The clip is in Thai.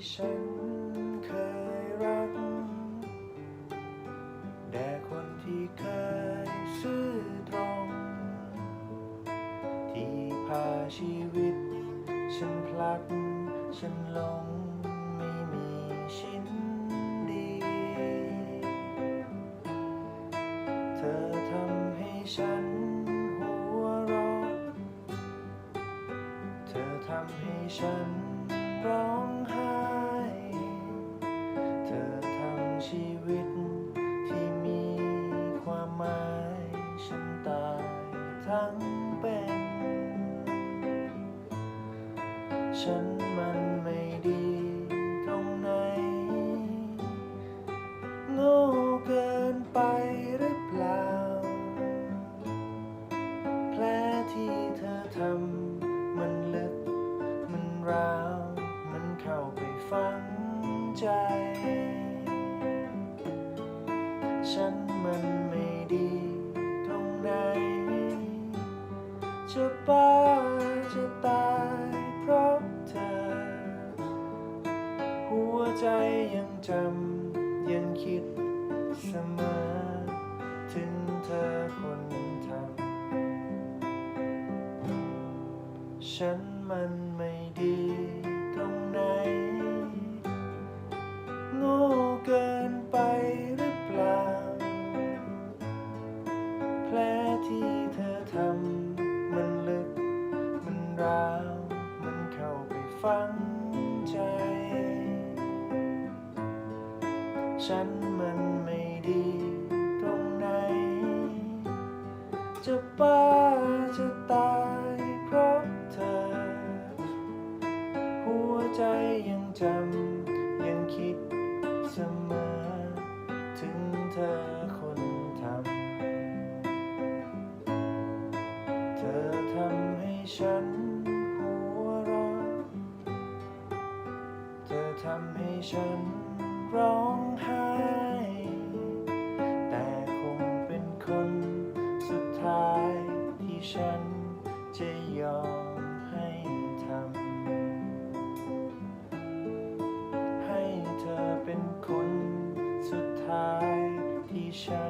ที่ฉันเคยรักแด่คนที่เคยซื่อตรง ที่พาชีวิต ฉันพลัด ฉันหลงไม่มีชิ้นดี เธอทำให้ฉันหัวเราะเธอทำให้ฉัน ร้องไห้ เธอทำชีวิตที่มีความหมาย ฉันตายทั้งเป็น ฉันมันไม่ดีตรงไหนโง่เกินไปหรือเปล่า แผลที่เธอทำมันลึก มันร้าว ฝังใจ ฉันมันไม่ดีตรงไหน จะบ้าจะตายเพราะเธอ หัวใจยังจำยังคิดเสมอ ถึงเธอคนทำฉันมันไม่ดี แผลที่เธอทำมันลึก มันร้าว มันเข้าไปฝังใจ ฉันมันไม่ดีตรงไหน จะบ้าจะตายเพราะเธอ หัวใจยังจำ ยังคิดเสมอถึงเธอ ฉันหัวเราะเธอทำให้ฉันร้องไห้แต่คงเป็นคนสุดท้ายที่ฉันจะยอมให้ทำให้เธอเป็นคนสุดท้ายที่ฉัน